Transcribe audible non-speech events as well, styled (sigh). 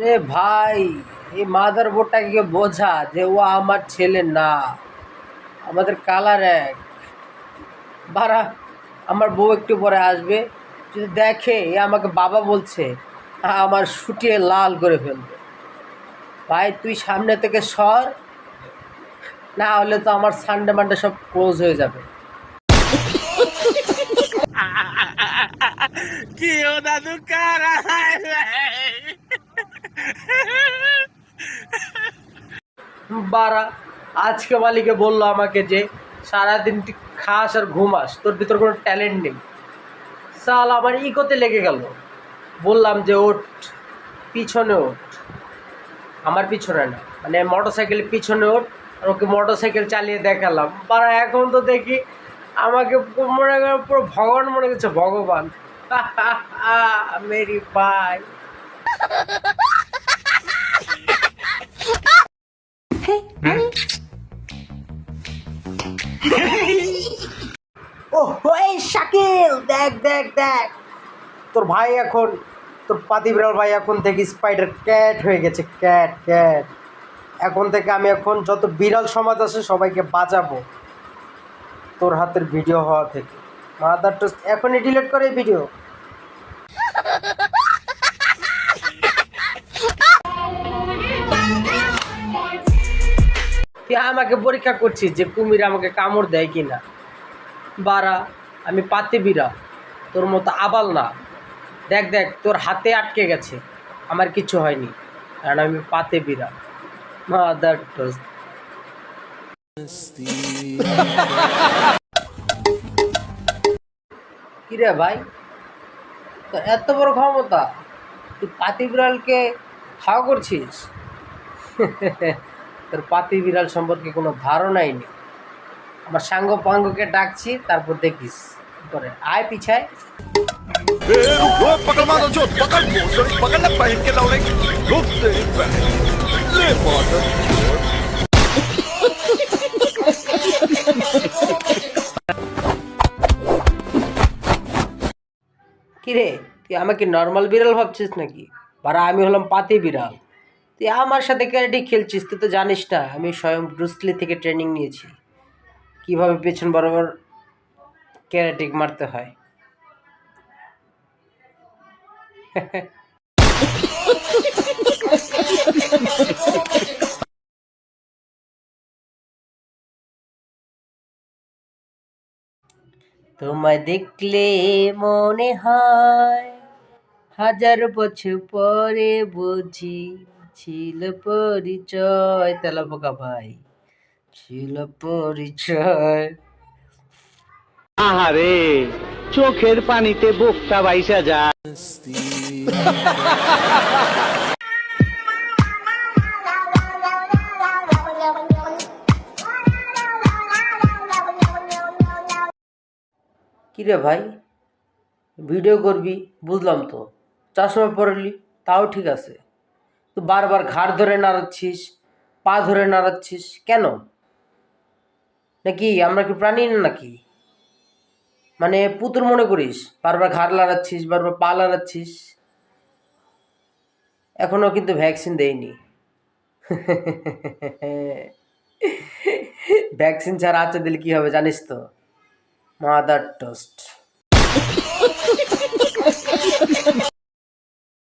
রে ভাই, এই মাদার বোর্ডটাকে বোঝা যে ও আমার ছেলে না। আমাদের কালার এক। বাড়া, আমার বউ একটু পরে আসবে। যদি দেখে এ আমাকে বাবা বলছে, আমার শুটিয়ে লাল করে ফেলবে। ভাই, তুই সামনে থেকে সর। না হলে তো আমার সানডে মানডে সব ক্লোজ হয়ে যাবে। (laughs) কি ও দাদু কারা বারা আজকে মালিকে বলল আমাকে যে সারাদিন তুই খাস আর ঘুমাস, তোর ভিতর কোনো ট্যালেন্ট নেই। সাল আমার ইকোতে লেগে গেল। বললাম যে ওঠ, পিছনে ওঠ। আমার পিছনে না মানে মোটর সাইকেলের পিছনে ওঠ আর ওকে মোটর সাইকেল চালিয়ে দেখালাম। বারা, এখন তো দেখি আমাকে মনে পুরো ভগবান মনে করছে, ভগবান। (laughs) মেরি ভাই। (laughs) ও এই শাকিল, দেখ দেখ দেখ। তোর ভাই এখন, তোর পাতি বিড়াল ভাই এখন থেকে স্পাইডার ক্যাট হয়ে গেছে ক্যাট ক্যাট এখন থেকে আমি এখন যত বিড়াল সমাজ আছে সবাইকে বাঁচাবো তোর হাতের ভিডিও হওয়া থেকে। মাদার টোস্ট এখনই ডিলিট করে ভিডিও তুই আমাকে পরীক্ষা করছিস যে কুমির আমাকে কামড় দেয় কি না বারা, আমি পাতে বিরা তোর মতো আবাল না। দেখ দেখ, তোর হাতে আটকে গেছে, আমার কিছু হয়নি। কারণ আমি পাতে বিরা কিরে ভাই? তোর এত বড় ক্ষমতা, তুই পাতি বিড়ালকে খাওয়া করছিস? তোর পাতি বিড়াল সম্পর্কে কোনো ধারণাই নেই। আমার সাঙ্গ পাঙ্গকে ডাকছি, তারপর দেখিস করে। আয় পিছায়। কিরে, তুই আমাকে নর্মাল বিড়াল ভাবছিস নাকি? বারা আমি হলাম পাতি বিড়াল। তুই আমার সাথে ক্যারেটি খেলছিস, তুই তো জানিস না, আমি স্বয়ং ব্রুসলি থেকে ট্রেনিং নিয়েছি। কীভাবে পেছন বরাবর ক্যারেটিক মারতে হয়? তোমায় দেখলে মনে হয় হাজার বছর পরে বুঝি ছিল পরিচয় তেলা তেলাপোকা ভাই। ছিল পরিচয়। আহারে চোখের পানিতে বোকটা বাইসা যায় কিরে ভাই ভিডিও করবি? বুঝলাম তো। চশমা পরলি তাও ঠিক আছে। তো বারবার ঘাড় ধরে নাড়াচ্ছিস, পা ধরে নাড়াচ্ছিস, কেন? নাকি আমরা কি প্রাণী না নাকি? মানে পুতুল মনে করিস, বারবার ঘাড় লাড়াচ্ছিস বারবার পা লাড়াচ্ছিস এখনও কিন্তু ভ্যাকসিন দেয়নি। ভ্যাকসিন ছাড়া আচ্ছা দিলে কী হবে জানিস তো? Mother toast